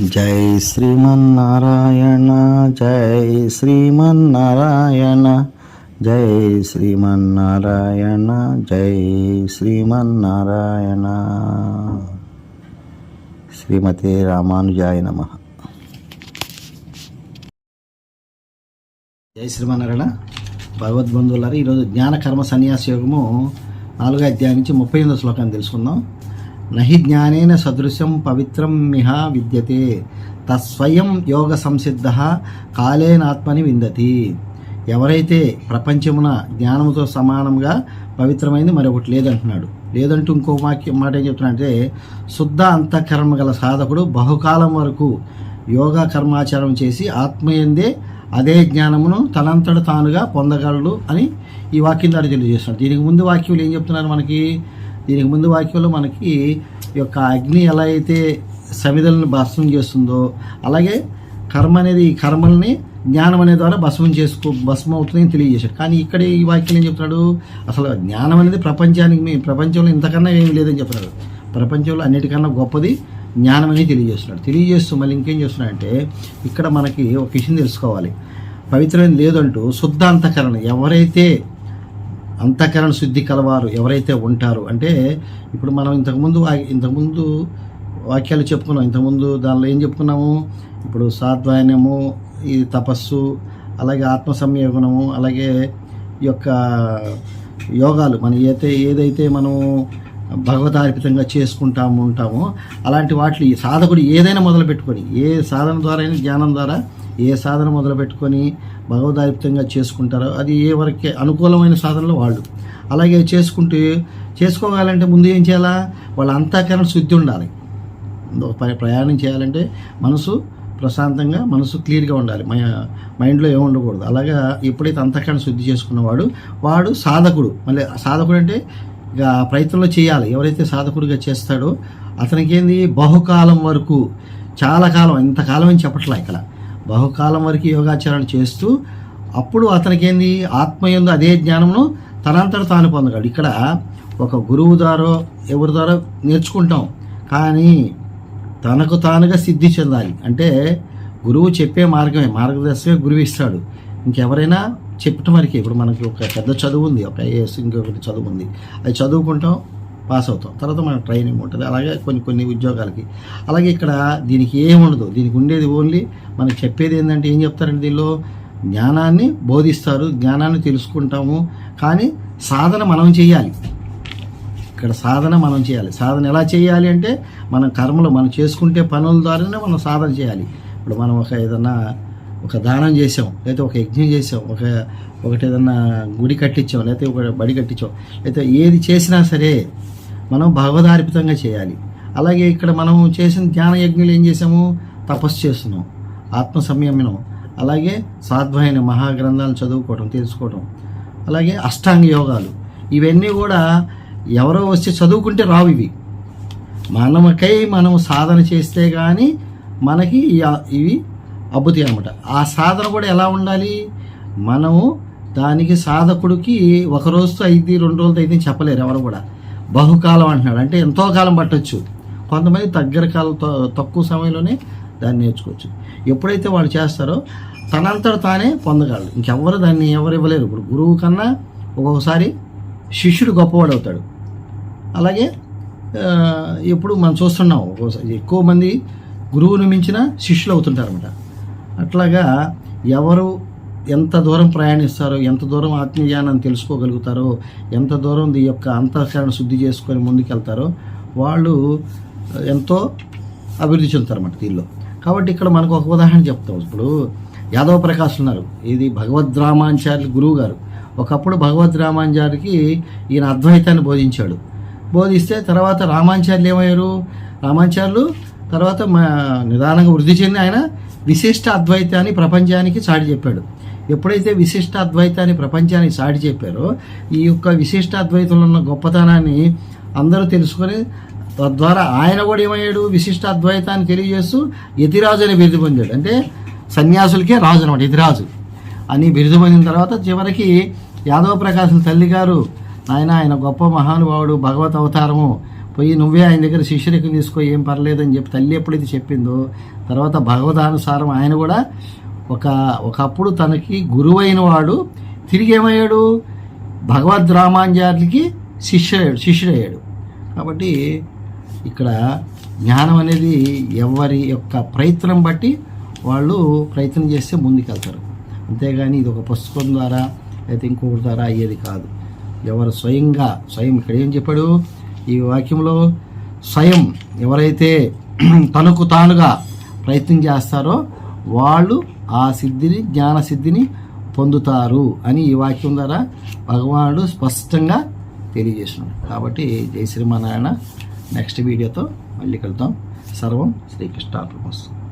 జై శ్రీమన్నారాయణ జై శ్రీమన్నారాయణ జై శ్రీమన్నారాయణ జై శ్రీమన్నారాయణ. శ్రీమతే రామానుజాయ నమ. జై శ్రీమన్నారాయణ. భగవద్బంధువులారా ఈరోజు జ్ఞాన కర్మ సన్యాస యోగము నాలుగో అధ్యాయం నుంచి ముప్పై ఎనిమిదో శ్లోకాన్ని తెలుసుకుందాం. నహి జ్ఞానేన సదృశం పవిత్రం మిహ విద్యతే. తస్వయం యోగ సంసిద్ధ కాలేనాత్మని విందతి. ఎవరైతే ప్రపంచమున జ్ఞానముతో సమానంగా పవిత్రమైంది మరొకటి లేదంటున్నాడు. లేదంటూ ఇంకో వాక్యం మాట ఏం చెప్తున్నాడంటే శుద్ధ అంతఃకరణ గల సాధకుడు బహుకాలం వరకు యోగా కర్మాచారం చేసి ఆత్మయందే అదే జ్ఞానమును తనంతట తానుగా పొందగలడు అని ఈ వాక్యం ద్వారా తెలియజేస్తున్నాడు. దీనికి ముందు వాక్యం ఏం చెప్తున్నారు మనకి? దీనికి ముందు వాక్యంలో మనకి ఈ యొక్క అగ్ని ఎలా అయితే సమిధలను భస్మం చేస్తుందో అలాగే కర్మ అనేది ఈ కర్మల్ని జ్ఞానం అనే ద్వారా భస్మం చేసుకో భస్మం అవుతుందని తెలియజేశాడు. కానీ ఇక్కడ ఈ వాక్యం ఏం చెప్తున్నాడు? అసలు జ్ఞానం అనేది ప్రపంచానికి మీ ప్రపంచంలో ఇంతకన్నా ఏమి లేదని చెప్తున్నాడు. ప్రపంచంలో అన్నిటికన్నా గొప్పది జ్ఞానం అనేది తెలియజేస్తున్నాడు. తెలియజేస్తూ మళ్ళీ ఇంకేం చేస్తున్నాడంటే ఇక్కడ మనకి ఒక విషయం తెలుసుకోవాలి. పవిత్రమైన లేదంటూ శుద్ధాంతకరణ ఎవరైతే అంతఃకరణ శుద్ధి కలవారు ఎవరైతే ఉంటారో అంటే ఇప్పుడు మనం ఇంతకుముందు ఇంతకుముందు వాక్యాలు చెప్పుకున్నాం. ఇంతకుముందు దానిలో ఏం చెప్పుకున్నాము? ఇప్పుడు సాధ్వాయనము ఈ తపస్సు అలాగే ఆత్మ సంయోగనము అలాగే ఈ యొక్క యోగాలు. మనం ఏదైతే ఏదైతే మనం భగవతార్పితంగా చేసుకుంటాము ఉంటామో అలాంటి వాటిని సాధకుడు ఏదైనా మొదలు పెట్టుకొని ఏ సాధన ద్వారా అయినా జ్ఞానం ద్వారా ఏ సాధన మొదలు పెట్టుకొని చేసుకుంటారో అది ఏ వరకే అనుకూలమైన సాధనలో వాళ్ళు. అలాగే చేసుకుంటే చేసుకోవాలంటే ముందు ఏం చేయాలా? వాళ్ళ అంతఃకరణ శుద్ధి ఉండాలి. ప్రయాణం చేయాలంటే మనసు ప్రశాంతంగా మనసు క్లియర్గా ఉండాలి. మై- మైండ్లో ఏమి ఉండకూడదు. అలాగా ఎప్పుడైతే అంతఃకరణ శుద్ధి చేసుకున్నవాడు వాడు సాధకుడు. మళ్ళీ సాధకుడు అంటే ఇక ప్రయత్నంలో చేయాలి. ఎవరైతే సాధకుడిగా చేస్తాడో అతనికి ఏంది బహుకాలం వరకు. చాలా కాలం. ఇంతకాలం అని చెప్పట్లే ఇక్కడ. బహుకాలం వరకు యోగాచరణ చేస్తూ అప్పుడు అతనికేంది? ఆత్మయందు అదే జ్ఞానమును తనంతట తాను పొందగలడు. ఇక్కడ ఒక గురువు ద్వారో ఎవరి ద్వారా నేర్చుకుంటాం. కానీ తనకు తానుగా సిద్ధి చెందాలి. అంటే గురువు చెప్పే మార్గమే మార్గదర్శకమే గురువు ఇస్తాడు. ఇంకెవరైనా చెప్పటం వరకే. ఇప్పుడు మనకి ఒక పెద్ద చదువు ఉంది ఒక ఐఏఎస్ ఇంకొకటి చదువు ఉంది. అది చదువుకుంటాం పాస్ అవుతాం. తర్వాత మనకు ట్రైనింగ్ ఉంటుంది. అలాగే కొన్ని కొన్ని ఉద్యోగాలకి. అలాగే ఇక్కడ దీనికి ఏముండదు. ఉండదు దీనికి ఉండేది ఓన్లీ మనకి చెప్పేది ఏంటంటే ఏం చెప్తారంటే దీనిలో? జ్ఞానాన్ని బోధిస్తారు. జ్ఞానాన్ని తెలుసుకుంటాము. కానీ సాధన మనం చేయాలి. ఇక్కడ సాధన మనం చేయాలి. సాధన ఎలా చేయాలి అంటే మనం కర్మలు మనం చేసుకుంటే పనుల ద్వారానే మనం సాధన చేయాలి. ఇప్పుడు మనం ఒక ఏదన్నా ఒక దానం చేసాం. లేకపోతే ఒక యజ్ఞం చేసాం. ఒక ఒకటి ఏదన్నా గుడి కట్టించాం. లేకపోతే ఒక బడి కట్టించాం. లేకపోతే ఏది చేసినా సరే మనం భగవదార్పితంగా చేయాలి. అలాగే ఇక్కడ మనం చేసిన ధ్యాన యజ్ఞాలు ఏం చేసాము తపస్సు చేస్తున్నాం. ఆత్మ సంయమనం అలాగే సాధ్వైన మహాగ్రంథాలను చదువుకోవటం తెలుసుకోవటం. అలాగే అష్టాంగ యోగాలు. ఇవన్నీ కూడా ఎవరో వచ్చి చదువుకుంటే రావు ఇవి. మనమకై మనం సాధన చేస్తే కానీ మనకి ఇవి అబ్బుతాయి అనమాట ఆ సాధన కూడా ఎలా ఉండాలి? మనము దానికి సాధకుడికి ఒక రోజుతో అయింది రెండు రోజులతో అయింది చెప్పలేరు ఎవరు కూడా. బహుకాలం అంటున్నాడు. అంటే ఎంతో కాలం పట్టొచ్చు. కొంతమంది దగ్గర కాలం తక్కువ సమయంలోనే దాన్ని నేర్చుకోవచ్చు. ఎప్పుడైతే వాళ్ళు చేస్తారో తనంతట తానే పొందగలరు ఇంకెవ్వరు దాన్ని ఎవరు ఇవ్వలేరు ఇప్పుడు గురువు కన్నా ఒక్కొక్కసారి శిష్యుడు గొప్పవాడు అవుతాడు. అలాగే ఇప్పుడు మనం చూస్తున్నాం ఒక్కోసారి ఎక్కువ మంది గురువుని మించిన శిష్యులు అవుతుంటారు అనమాట అట్లాగా ఎవరు ఎంత దూరం ప్రయాణిస్తారో ఎంత దూరం ఆత్మీయానాన్ని తెలుసుకోగలుగుతారో ఎంత దూరం ఈ యొక్క అంతఃకరణ శుద్ధి చేసుకొని ముందుకెళ్తారో వాళ్ళు ఎంతో అభివృద్ధి చెందుతారన్నమాట దీనిలో. కాబట్టి ఇక్కడ మనకు ఒక ఉదాహరణ చెప్తాం. ఇప్పుడు యాదవ ప్రకాశ్ ఉన్నారు. ఇది భగవద్ రామాచార్య గురువు గారు ఒకప్పుడు భగవద్ రామాచార్యకి ఈయన అద్వైతాన్ని బోధించాడు. బోధిస్తే తర్వాత రామాచార్యులు ఏమయ్యారు? రామాచార్యులు తర్వాత మా నిదానంగా వృద్ధి చెంది ఆయన విశిష్ట అద్వైతాన్ని ప్రపంచానికి చాటి చెప్పాడు. ఎప్పుడైతే విశిష్ట అద్వైతాన్ని ప్రపంచానికి సాటి చెప్పారో ఈ యొక్క విశిష్ట అద్వైతంలో ఉన్న గొప్పతనాన్ని అందరూ తెలుసుకొని తద్వారా ఆయన కూడా ఏమయ్యాడు? విశిష్ట అద్వైతాన్ని తెలియజేస్తూ యతిరాజు అని బిరుదు పొందాడు. అంటే సన్యాసులకే రాజు అనమాట యతిరాజు. అని బిరుదు పొందిన తర్వాత చివరికి యాదవ ప్రకాశం తల్లి గారు ఆయన ఆయన గొప్ప మహానుభావుడు భగవత్ అవతారము. పోయి నువ్వే ఆయన దగ్గర శిష్యుడికి తీసుకో ఏం పర్లేదని చెప్పి తల్లి ఎప్పుడైతే చెప్పిందో తర్వాత భగవదానుసారం ఆయన కూడా ఒక ఒకప్పుడు తనకి గురువైన వాడు తిరిగి ఏమయ్యాడు భగవద్ రామాంజారికి శిష్యుడు శిష్యుడయ్యాడు కాబట్టి ఇక్కడ జ్ఞానం అనేది ఎవరి యొక్క ప్రయత్నం బట్టి వాళ్ళు ప్రయత్నం చేస్తే ముందుకెళ్తారు. అంతేగాని ఇది ఒక పుస్తకం ద్వారా అయితే ఇంకొకటి ద్వారా అయ్యేది కాదు. ఎవరు స్వయంగా స్వయం ఇక్కడ ఏం చెప్పాడు? ఈ వాక్యంలో స్వయం ఎవరైతే తనకు తానుగా ప్రయత్నం చేస్తారో వాళ్ళు ఆ సిద్ధిని జ్ఞానసిద్ధిని పొందుతారు అని ఈ వాక్యం ద్వారా భగవానుడు స్పష్టంగా తెలియజేస్తున్నాడు. కాబట్టి జై శ్రీమనారాయణ నెక్స్ట్ వీడియోతో మళ్ళీ కలుద్దాం. సర్వం శ్రీకృష్ణార్పణమస్తు.